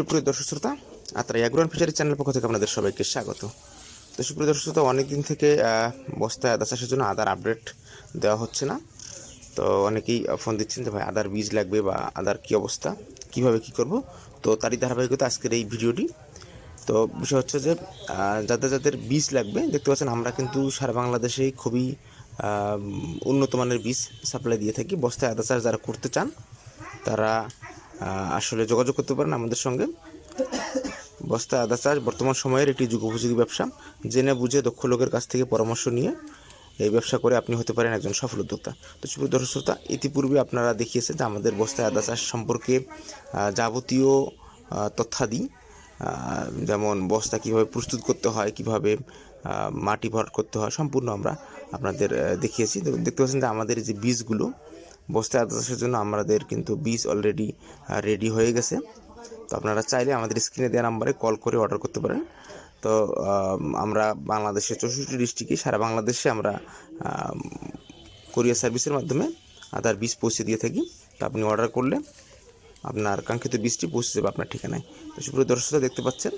সুপ্রিয় দর্শক শ্রোতা, আত্রা অ্যাগ্রোয়ান ফিচারি চ্যানেল পক্ষ থেকে আপনাদের সবাইকে স্বাগত। তো সুপ্রিয় দর্শক শ্রোতা অনেক দিন থেকে বস্তায় আদা চাষের জন্য আদার আপডেট দেওয়া হচ্ছে না। তো অনেকেই ফোন দিচ্ছেন যে, ভাই আদার বীজ লাগবে বা আদার কী অবস্থা? কীভাবে কি করব? তো তারই ধারাবাহিকতা আজকের এই ভিডিওটি। তো বিষয় হচ্ছে যে যাদের যাদের বীজ লাগবে, দেখতে পাচ্ছেন আমরা কিন্তু সারা বাংলাদেশেই খুবই উন্নত মানের বীজ সাপ্লাই দিয়ে থাকি। বস্তায় আদা চাষ যারা করতে চান, তারা আসলে যোগাযোগ করতে পারেন আমাদের সঙ্গে। বস্তা, আদা চাষ, বর্তমান সময়ের একটি যুগোপযোগী ব্যবসা। জেনে বুঝে দক্ষ লোকের কাছ থেকে পরামর্শ নিয়ে এই ব্যবসা করে আপনি হতে পারেন একজন সফল উদ্যোক্তা। তো সুপ্রিয় শ্রোতা, ইতিপূর্বে আপনারা দেখিয়েছেন যে আমাদের বস্তায় আদা চাষ সম্পর্কে যাবতীয় তথ্যাদি যেমন বস্তা কীভাবে প্রস্তুত করতে হয়, কীভাবে মাটি ভরাট করতে হয়, সম্পূর্ণ আমরা আপনাদের দেখিয়েছি। দেখতে পাচ্ছেন যে আমাদের যে বীজগুলো বস্তায় আদা চাষের জন্য আমাদের কিন্তু বীজ অলরেডি রেডি হয়ে গেছে। তো আপনারা চাইলে আমাদের স্ক্রিনে দেওয়া নাম্বারে কল করে অর্ডার করতে পারেন। তো আমরা বাংলাদেশের চৌষট্টি ডিস্ট্রিক্টে সারা বাংলাদেশে আমরা কোরিয়ার সার্ভিসের মাধ্যমে আদার বীজ পৌঁছে দিয়ে থাকি। তো আপনি অর্ডার করলে আপনার কাঙ্ক্ষিত বীজটি পৌঁছে যাবে আপনার ঠিকানায়। তো সুপ্রিয় দর্শকরা দেখতে পাচ্ছেন,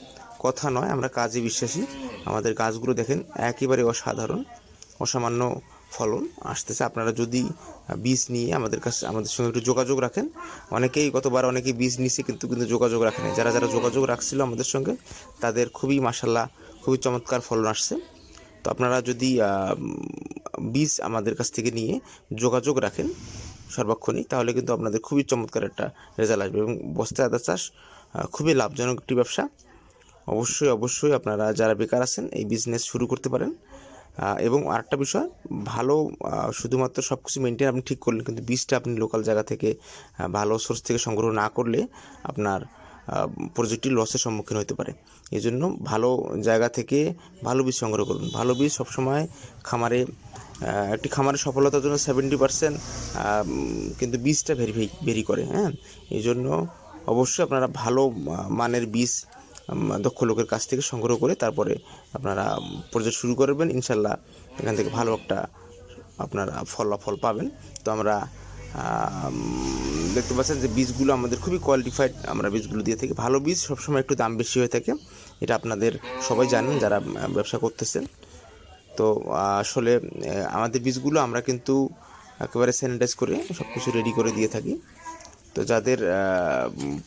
কথা নয়, আমরা কাজে বিশ্বাসী। আমাদের গাছগুলো দেখেন, একেবারে অসাধারণ, অসামান্য ফলন আসতেছে। আপনারা যদি বীজ নিয়ে আমাদের কাছে, আমাদের সঙ্গে একটু যোগাযোগ রাখেন। অনেকেই গতবার অনেকেই বীজ নিছে, কিন্তু কিন্তু যোগাযোগ রাখেনি। যারা যারা যোগাযোগ রাখছিল আমাদের সঙ্গে, তাদের খুবই মাসাল্লাহ খুবই চমৎকার ফলন আসছে। তো আপনারা যদি বীজ আমাদের কাছ থেকে নিয়ে যোগাযোগ রাখেন সর্বক্ষণই, তাহলে কিন্তু আপনাদের খুবই চমৎকার একটা রেজাল্ট আসবে এবং বস্তায় আদা চাষ খুবই লাভজনক একটি ব্যবসা। অবশ্যই অবশ্যই আপনারা যারা বেকার আছেন, এই বিজনেস শুরু করতে পারেন। এবং আরেকটা বিষয়, ভালো শুধুমাত্র সব কিছু মেনটেন আপনি ঠিক করলেন, কিন্তু বীজটা আপনি লোকাল জায়গা থেকে ভালো সোর্স থেকে সংগ্রহ না করলে আপনার প্রজেক্টটি লসের সম্মুখীন হতে পারে। এই জন্য ভালো জায়গা থেকে ভালো বীজ সংগ্রহ করুন। ভালো বীজ সবসময় খামারে একটি খামারের সফলতার জন্য সেভেন্টি পার্সেন্ট কিন্তু বীজটা ভেরিফাই ভেরি করে হ্যাঁ? এই জন্য অবশ্যই আপনারা ভালো মানের বীজ দক্ষ লোকের কাছ থেকে সংগ্রহ করে তারপরে আপনারা প্রজেক্ট শুরু করবেন। ইনশাল্লাহ এখান থেকে ভালো একটা আপনারা ফলাফল পাবেন। তো আমরা দেখতে পাচ্ছেন যে বীজগুলো আমাদের খুবই কোয়ালিটিফাইড আমরা বীজগুলো দিয়ে থাকি। ভালো বীজ, সবসময় একটু দাম বেশি হয়ে থাকে। এটা আপনাদের সবাই জানেন যারা ব্যবসা করতেছেন। তো, আসলে আমাদের বীজগুলো আমরা কিন্তু একেবারে স্যানিটাইজ করে সব কিছু রেডি করে দিয়ে থাকি। তো যাদের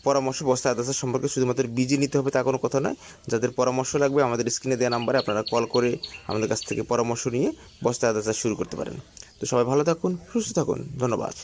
পরামর্শ বস্তা আদাসা সম্পর্কে শুধুমাত্র বিজি নিতে হবে তা কোনো কথা নয়। যাদের পরামর্শ লাগবে আমাদের স্ক্রিনে দেওয়া নাম্বারে আপনারা কল করে আমাদের কাছ থেকে পরামর্শ নিয়ে বস্তা আদাসা শুরু করতে পারেন। তো সবাই ভালো থাকুন, সুস্থ থাকুন, ধন্যবাদ।